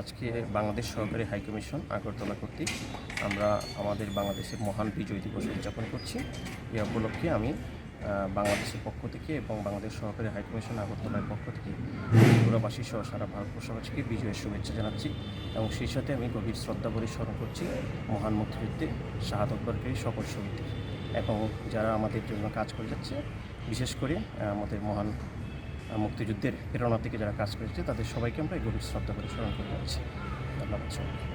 আজকে বাংলাদেশ সহকারী হাইকমিশন আগরতলা কর্তৃক আমরা আমাদের বাংলাদেশের মহান বিজয় দিবস উদযাপন করছি। এ উপলক্ষে আমি বাংলাদেশের পক্ষ থেকে এবং বাংলাদেশ সরকারি হাইকমিশন আগরতলার পক্ষ থেকে ত্রিপুরাবাসী সহ সারা ভারতবর্ষবাসীকে বিজয়ের শুভেচ্ছা জানাচ্ছি এবং সেই সাথে আমি গভীর শ্রদ্ধা ভরে স্মরণ করছি মহান মুক্তিযুদ্ধে শাহাদত বরকারী সকল শহীদদের এবং যারা আমাদের জন্য কাজ করে যাচ্ছে, বিশেষ করে আমাদের মহান মুক্তিযুদ্ধের প্রেরণা থেকে যারা কাজ করেছে তাদের সবাইকে আমরা গভীর শ্রদ্ধা করে স্মরণ করে যাচ্ছি। ধন্যবাদ সবাইকে।